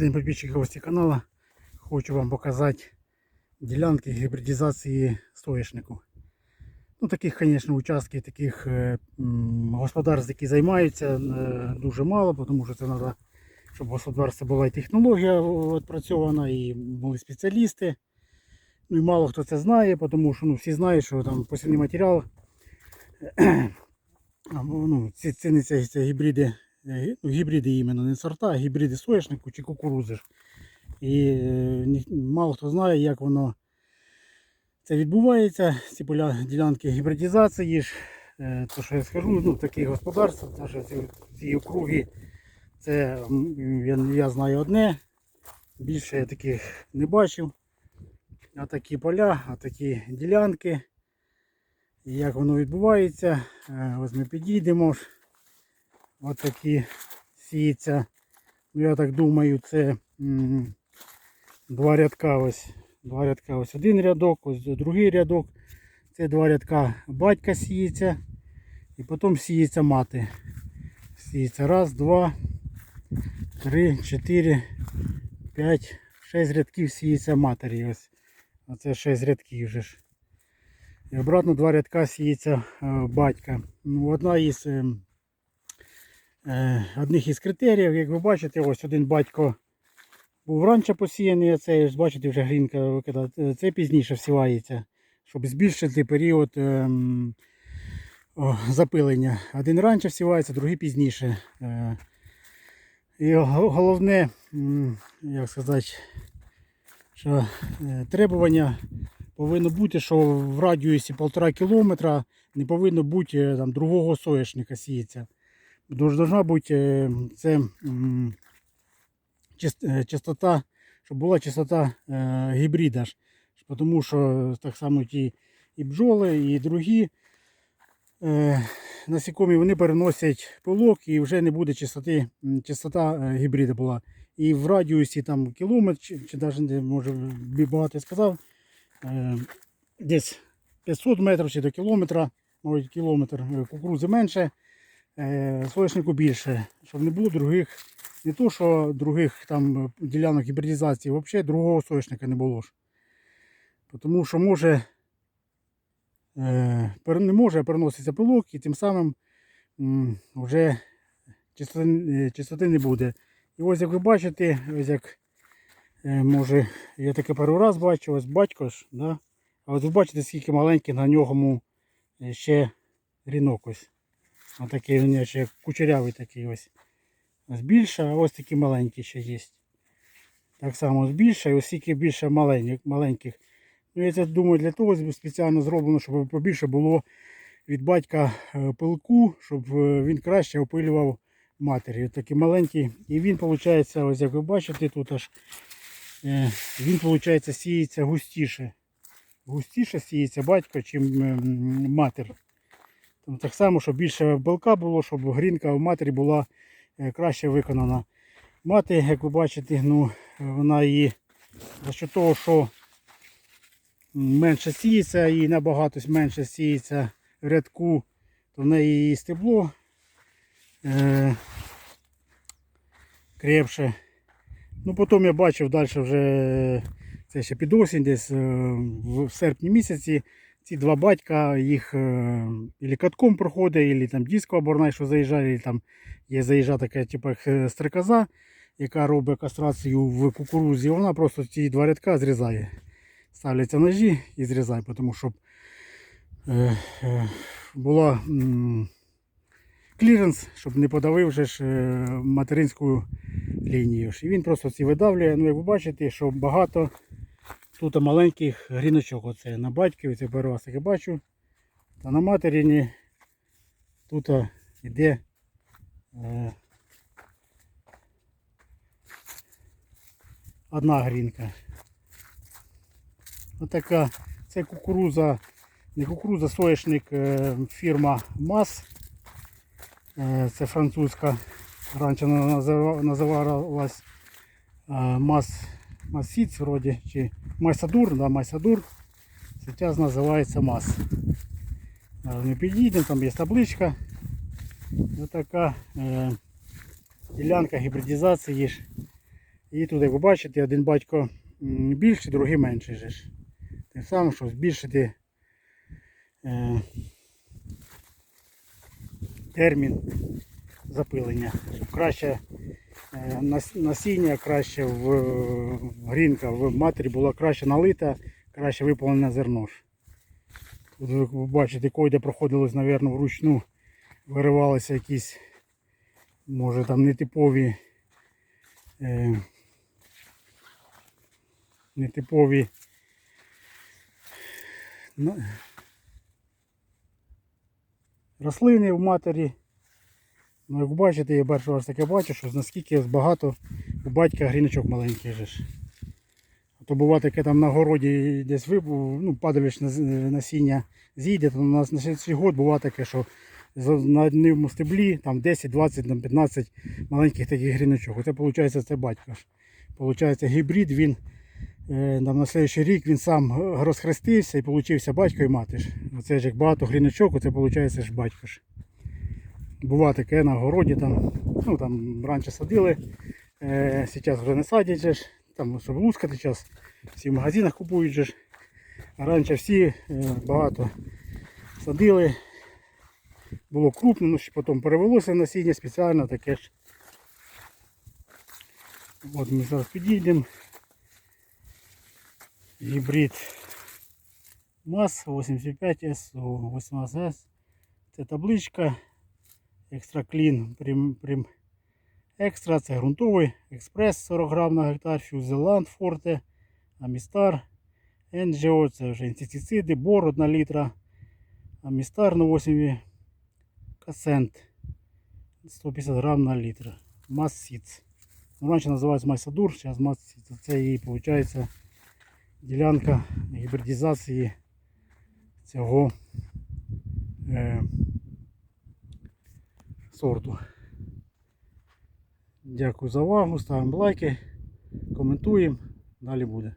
Добрий день, підписчики гості каналу. Хочу вам показати ділянки гібридизації соняшнику. Ну, таких, звісно, участків, таких е, господарств, які займаються, е, дуже мало, тому що це треба, щоб в господарстві була і технологія відпрацьована, і були спеціалісти. Ну і мало хто це знає, тому що ну, всі знають, що там посівний матеріал ну, ці- це гібриди, е, ну, гібриди іменно, не сорта, а гібриди соняшнику чи кукурузи. І е, мало хто знає, як воно це відбувається, ці поля ділянки гібридизації. ж. Е, То, що я скажу, ну, такі господарства, навіть ці, ці округи, це я, я знаю одне, більше я таких не бачив. А такі поля, а такі ділянки. Як воно відбувається, е, ось ми підійдемо. Ж. Ось такі сіється. Ну, я так думаю, це два рядка ось. Два рядка ось один рядок, ось другий рядок. Це два рядка батька сіється. І потім сіється мати. Сіється раз, два, три, чотири, п'ять, шість рядків сіється матері. Ось. Оце шість рядків вже ж. І обратно два рядка сіється е, батька. Ну, одна із е, е, одних із критеріїв, як ви бачите, ось один батько був раніше посіяний, а цей бачите, вже грінка викидає. Е, Це пізніше всівається, щоб збільшити період ем, запилення. Один раніше всівається, другий пізніше. Е, І головне, як сказати, що е, требування повинно бути, що в радіусі 1,5 кілометра не повинно бути е, там, другого соняшника сіється. Должна бути е, це е, частота, щоб була частота е, гібрида. Тому що так само ті і бджоли, і другі насікомі вони переносять пилок і вже не буде частота е, гібрида була. І в радіусі там кілометр, чи, чи навіть може багато сказав, десь 500 метрів чи до кілометра, може кілометр кукурузи менше, соняшнику більше, щоб не було других, не то що других там е, ділянок гібридизації, взагалі другого соняшника не було ж. Тому що може е, не може переноситися пилок і тим самим вже чистоти, е, чистоти не буде. І ось як ви бачите, ось як е, може я таке перший раз бачу, ось батько ж, да? а от ви бачите, скільки маленький на ньому е, ще рінок ось. Ось такий він ще кучерявий такий ось. Більше, а ось такі маленькі ще є. Так само ось більше, і ось скільки більше маленьких. маленьких. Ну, я це думаю для того спеціально зроблено, щоб побільше було від батька е, пилку, щоб е, він краще опилював матері. Ось Такий маленький. І він, виходить, ось як ви бачите, тут аж е, він, виходить, сіється густіше. Густіше сіється батько, чим матір. Так само, щоб більше білка було, щоб грінка в матері була е, краще виконана. Мати, як ви бачите, ну, вона її за що того, що менше сіється і набагато менше сіється в рядку, то в неї і стебло е, крепше. Ну, потім я бачив далі вже це ще під осінь, десь е, в серпні місяці. Ці два батька їх е, ілі катком проходить, ілі там диско оборна, що заїжджає, ілі там є заїжджа така, типу х- стрекоза, яка робить кастрацію в кукурузі. Вона просто ці два рядка зрізає. Ставляться ножі і зрізає, тому щоб е, е, була кліренс, щоб не подавив вже ж е, материнську лінію. І він просто ці видавлює. Ну, як ви бачите, що багато тут маленьких гріночок. Оце на батькові, це перший раз таке бачу. Та на материні тут йде е, одна грінка. Отака. Це кукуруза, не кукуруза, соняшник е, фірма МАС. Е, Це французька. Раніше вона називалась е, МАС Масіц вроді, чи Майсадур, да, Майсадур. Зараз називається МАС. Ми підійдемо, там є табличка. Ось така е, ділянка гібридизації ж І тут, як бачите, один батько більший, другий менший. ж. Тим самим, щоб збільшити е, термін запилення, щоб краще насіння, краще в е, грінка в матері була краще налита, краще виповнене зерно. Тут ви бачите, койде проходилось, мабуть, вручну, виривалися якісь, може там нетипові, е, нетипові рослини в матері. Ну, як бачите, я перший раз таке бачу, що наскільки багато у батька гріночок маленьких же ж. А То буває таке там на городі десь вибув, ну, падаліч насіння зійде, то у нас на цей год буває таке, що на одному стеблі там 10, 20, там 15 маленьких таких гріночок. Оце виходить це батько. Получається гібрид, він е, там, на наступний рік він сам розхрестився і получився батько і мати. ж. Оце ж як багато гріночок, оце виходить ж батько. ж. Буває таке на городі, там, ну там раніше садили, е, зараз вже не садять там, щоб лускати зараз, всі в магазинах купують же. А раніше всі е, багато садили. Було крупне, ну що потім перевелося насіння спеціально таке ж. От ми зараз підійдемо. Гібрид МАЗ 85S 18S. Це табличка. Екстра клін прим, прим екстра. Це ґрунтовий експрес 40 грам на гектар, Фюзеланд Форте, Амістар, НГО, це вже інсектициди, бор 1 літра, Амістар на 8 Касент 150 грам на літр. Массіц. Ну, раніше називається Майсадур, зараз Массіц. Це її виходить ділянка гібридизації цього е, сорту. Дякую за увагу, ставимо лайки, коментуємо, далі буде.